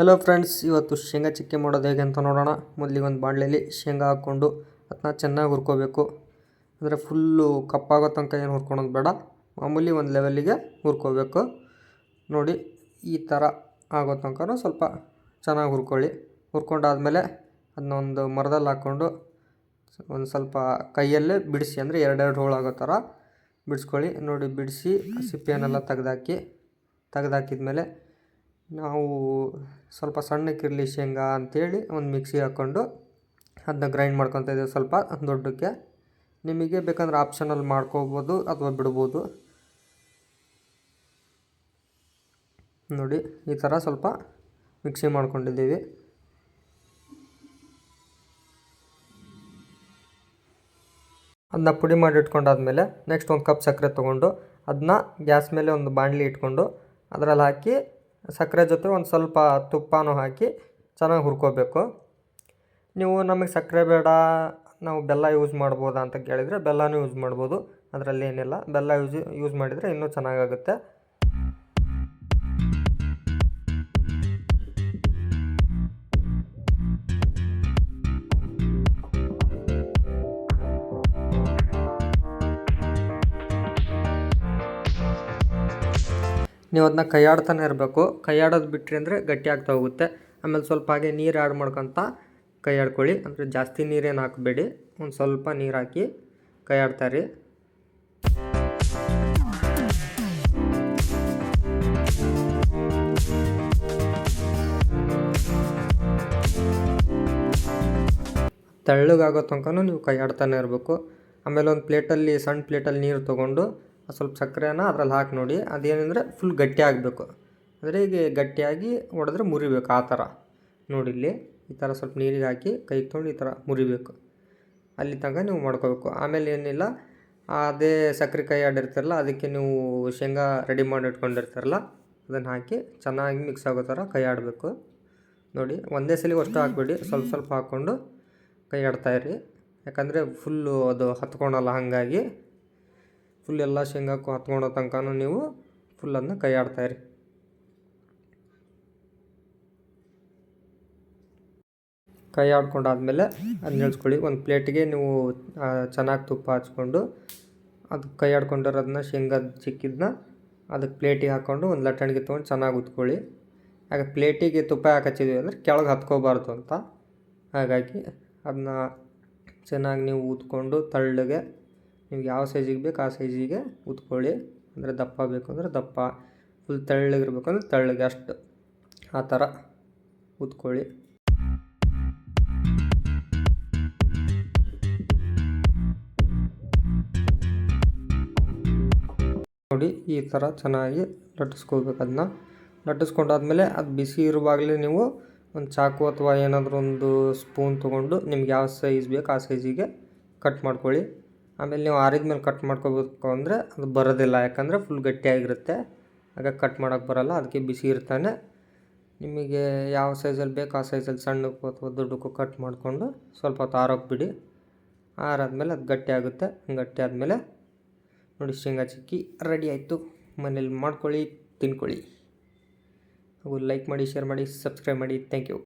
Hello friends ಇವತ್ತು ಶೇಂಗಾ ಚಿಕ್ಕಿ ಮಾಡೋದು ಹೇಗೆ ಅಂತ ನೋಡೋಣ. ಮೊದಲಿಗೆ ಒಂದು ಬಾಣಲೆಯಲ್ಲಿ ಶೇಂಗಾ ಹಾಕ್ಕೊಂಡು ಅದನ್ನ ಚೆನ್ನಾಗಿ ಹುರ್ಕೋಬೇಕು. ಅಂದರೆ ಫುಲ್ಲು ಕಪ್ಪಾಗೋ ತನಕ ಏನು ಹುರ್ಕೊಳೋದು ಬೇಡ. ಮಾಮೂಲಿ ಒಂದು ಲೆವೆಲ್ಲಿಗೆ ಹುರ್ಕೋಬೇಕು. ನೋಡಿ, ಈ ಥರ ಆಗೋ ತನಕ ಸ್ವಲ್ಪ ಚೆನ್ನಾಗಿ ಹುರ್ಕೊಳ್ಳಿ. ಹುರ್ಕೊಂಡಾದಮೇಲೆ ಅದನ್ನ ಒಂದು ಮರದಲ್ಲಿ ಹಾಕ್ಕೊಂಡು ಒಂದು ಸ್ವಲ್ಪ ಕೈಯಲ್ಲೇ ಬಿಡಿಸಿ, ಅಂದರೆ ಎರಡೆರಡು ಹೋಳು ಆಗೋ ಥರ ಬಿಡಿಸ್ಕೊಳ್ಳಿ. ನೋಡಿ, ಬಿಡಿಸಿ ಸಿಪ್ಪೆಯನ್ನೆಲ್ಲ ತೆಗ್ದಾಕಿ, ತೆಗ್ದಾಕಿದ್ಮೇಲೆ ನಾವು ಸ್ವಲ್ಪ ಸಣ್ಣಕ್ಕಿರಲಿ ಶೇಂಗಾ ಅಂಥೇಳಿ ಒಂದು ಮಿಕ್ಸಿ ಹಾಕ್ಕೊಂಡು ಅದನ್ನ ಗ್ರೈಂಡ್ ಮಾಡ್ಕೊತಾ ಇದ್ದೀವಿ. ಸ್ವಲ್ಪ ದೊಡ್ಡಕ್ಕೆ. ನಿಮಗೆ ಬೇಕಂದ್ರೆ ಆಪ್ಷನಲ್ಲಿ ಮಾಡ್ಕೋಬೋದು ಅಥವಾ ಬಿಡ್ಬೋದು. ನೋಡಿ, ಈ ಥರ ಸ್ವಲ್ಪ ಮಿಕ್ಸಿ ಮಾಡ್ಕೊಂಡಿದ್ದೀವಿ. ಅದನ್ನ ಪುಡಿ ಮಾಡಿ ಇಟ್ಕೊಂಡಾದ್ಮೇಲೆ ನೆಕ್ಸ್ಟ್ ಒಂದು ಕಪ್ ಸಕ್ಕರೆ ತೊಗೊಂಡು ಅದನ್ನ ಗ್ಯಾಸ್ ಮೇಲೆ ಒಂದು ಬಾಣಲಿ ಇಟ್ಕೊಂಡು ಅದರಲ್ಲಿ ಹಾಕಿ ಸಕ್ಕರೆ ಜೊತೆ ಒಂದು ಸ್ವಲ್ಪ ತುಪ್ಪನೂ ಹಾಕಿ ಚೆನ್ನಾಗಿ ಹುರ್ಕೋಬೇಕು. ನೀವು ನಮಗೆ ಸಕ್ಕರೆ ಬೇಡ, ನಾವು ಬೆಲ್ಲ ಯೂಸ್ ಮಾಡ್ಬೋದಾ ಅಂತ ಕೇಳಿದರೆ ಬೆಲ್ಲನೂ ಯೂಸ್ ಮಾಡ್ಬೋದು. ಅದರಲ್ಲಿ ಏನಿಲ್ಲ, ಬೆಲ್ಲ ಯೂಸ್ ಯೂಸ್ ಮಾಡಿದರೆ ಇನ್ನೂ ಚೆನ್ನಾಗಾಗುತ್ತೆ. ನೀವು ಅದನ್ನ ಕೈಯಾಡ್ತಾನೆ ಇರಬೇಕು. ಕೈಯಾಡೋದು ಬಿಟ್ಟರೆ ಅಂದರೆ ಗಟ್ಟಿ ಆಗ್ತಾ ಹೋಗುತ್ತೆ. ಆಮೇಲೆ ಸ್ವಲ್ಪ ಹಾಗೆ ನೀರು ಆ್ಯಡ್ ಮಾಡ್ಕೊತ ಕೈ ಆಡ್ಕೊಳ್ಳಿ ಅಂದರೆ ಜಾಸ್ತಿ ನೀರೇನು ಹಾಕಬೇಡಿ. ಒಂದು ಸ್ವಲ್ಪ ನೀರು ಹಾಕಿ ಕೈ ಆಡ್ತಾಯಿರಿ ತೆಳ್ಳಗಾಗೋ ತನಕನೂ ನೀವು ಕೈ ಇರಬೇಕು. ಆಮೇಲೆ ಒಂದು ಪ್ಲೇಟಲ್ಲಿ ಸಣ್ಣ ಪ್ಲೇಟಲ್ಲಿ ನೀರು ತೊಗೊಂಡು ಸ್ವಲ್ಪ ಸಕ್ಕರೆನ ಅದ್ರಲ್ಲಿ ಹಾಕಿ ನೋಡಿ, ಅದೇನೆಂದರೆ ಫುಲ್ ಗಟ್ಟಿ ಆಗಬೇಕು. ಅಂದರೆ ಈಗ ಗಟ್ಟಿಯಾಗಿ ಹೊಡೆದ್ರೆ ಮುರಿಬೇಕು ಆ ಥರ. ನೋಡಿ ಇಲ್ಲಿ, ಈ ಥರ ಸ್ವಲ್ಪ ನೀರಿಗೆ ಹಾಕಿ ಕೈ ತೊಗೊಂಡು ಈ ಥರ ಮುರಿಬೇಕು. ಅಲ್ಲಿ ತನಕ ನೀವು ಮಾಡ್ಕೋಬೇಕು. ಆಮೇಲೆ ಏನಿಲ್ಲ, ಅದೇ ಸಕ್ಕರೆ ಕೈ ಆಡಿರ್ತಾರಲ್ಲ ಅದಕ್ಕೆ ನೀವು ಶೇಂಗಾ ರೆಡಿ ಮಾಡಿ ಇಟ್ಕೊಂಡಿರ್ತಾರಲ್ಲ, ಅದನ್ನು ಹಾಕಿ ಚೆನ್ನಾಗಿ ಮಿಕ್ಸ್ ಆಗೋ ಥರ ಕೈ ಆಡಬೇಕು. ನೋಡಿ, ಒಂದೇ ಸಲ ಅಷ್ಟು ಹಾಕ್ಬೇಡಿ. ಸ್ವಲ್ಪ ಸ್ವಲ್ಪ ಹಾಕ್ಕೊಂಡು ಕೈ ಆಡ್ತಾಯಿರಿ ಯಾಕಂದರೆ ಫುಲ್ಲು ಅದು ಹತ್ಕೊಳಲ್ಲ ಹಾಗಾಗಿ. ಫುಲ್ ಎಲ್ಲ ಶೇಂಗಾಕ್ಕೂ ಹತ್ಕೊಳೋ ತನಕನೂ ನೀವು ಫುಲ್ ಅದನ್ನ ಕೈ ಆಡ್ತಾಯಿರಿ ಕೈ ಆಡ್ಕೊಂಡಾದ್ಮೇಲೆ ಅದನ್ನ ಇಳಿಸ್ಕೊಳ್ಳಿ ಒಂದು ಪ್ಲೇಟಿಗೆ ನೀವು ಚೆನ್ನಾಗಿ ತುಪ್ಪ ಹಚ್ಕೊಂಡು ಅದು ಕೈ ಆಡ್ಕೊಂಡಿರೋದನ್ನ ಶೇಂಗಾ ಚಿಕ್ಕಿದ್ನ ಅದಕ್ಕೆ ಪ್ಲೇಟಿಗೆ ಹಾಕ್ಕೊಂಡು ಒಂದು ಲಟ್ಟಣಿಗೆ ತೊಗೊಂಡು ಚೆನ್ನಾಗಿ ಉತ್ಕೊಳ್ಳಿ. ಹಾಗೆ ಪ್ಲೇಟಿಗೆ ತುಪ್ಪ ಯಾಕೆ ಹಚ್ಚಿದ್ವಿ ಅಂದರೆ ಕೆಳಗೆ ಹತ್ಕೋಬಾರ್ದು ಅಂತ. ಹಾಗಾಗಿ ಅದನ್ನ ಚೆನ್ನಾಗಿ ನೀವು ಊದ್ಕೊಂಡು ತಳ್ಳಗೆ ನಿಮ್ಗೆ ಯಾವ ಸೈಜಿಗೆ ಬೇಕು ಆ ಸೈಜಿಗೆ ಉತ್ಕೊಳ್ಳಿ. ಅಂದರೆ ದಪ್ಪ ಬೇಕು ಅಂದರೆ ದಪ್ಪ ಫುಲ್ ತೆಳ್ಳಗಿರ್ಬೇಕಂದ್ರೆ ತೆಳ್ಳಗೆ ಅಷ್ಟು. ಆ ಥರ ಉತ್ಕೊಳ್ಳಿ. ನೋಡಿ ಈ ಥರ ಚೆನ್ನಾಗಿ ಲಟ್ಟಿಸ್ಕೋಬೇಕು ಅದನ್ನ ಲಟ್ಟಿಸ್ಕೊಂಡಾದ್ಮೇಲೆ ಅದು ಬಿಸಿ ಇರುವಾಗಲೇ ನೀವು ಒಂದು ಚಾಕು ಅಥವಾ ಏನಾದರೂ ಒಂದು ಸ್ಪೂನ್ ತೊಗೊಂಡು ನಿಮ್ಗೆ ಯಾವ ಸೈಜ್ ಬೇಕು ಆ ಸೈಜಿಗೆ ಕಟ್ ಮಾಡ್ಕೊಳ್ಳಿ. ಆಮೇಲೆ ನೀವು ಆರಿದ ಮೇಲೆ ಕಟ್ ಮಾಡ್ಕೋಬೇಕು ಅಂದರೆ ಅದು ಬರೋದಿಲ್ಲ. ಯಾಕಂದರೆ ಫುಲ್ ಗಟ್ಟಿಯಾಗಿರುತ್ತೆ. ಆಗ ಕಟ್ ಮಾಡೋಕ್ಕೆ ಬರೋಲ್ಲ. ಅದಕ್ಕೆ ಬಿಸಿ ಇರ್ತಾನೆ. ನಿಮಗೆ ಯಾವ ಸೈಜಲ್ಲಿ ಬೇಕು ಆ ಸೈಜಲ್ಲಿ ಸಣ್ಣಕ್ಕೂ ಅಥವಾ ದೊಡ್ಡಕ್ಕೂ ಕಟ್ ಮಾಡಿಕೊಂಡು ಸ್ವಲ್ಪ ಹೊತ್ತು ಆರೋಗ್ಬಿಡಿ ಬಿಡಿ. ಆರಾದ್ಮೇಲೆ ಅದು ಗಟ್ಟಿ ಆಗುತ್ತೆ. ಗಟ್ಟಿ ಆದಮೇಲೆ ನೋಡಿ ಶೇಂಗಾ ಚಿಕ್ಕಿ ರೆಡಿ ಆಯಿತು. ಮನೇಲಿ ಮಾಡ್ಕೊಳ್ಳಿ, ತಿನ್ಕೊಳ್ಳಿ. ಹಾಗೂ ಲೈಕ್ ಮಾಡಿ ಶೇರ್ ಮಾಡಿ ಸಬ್ಸ್ಕ್ರೈಬ್ ಮಾಡಿ. Thank you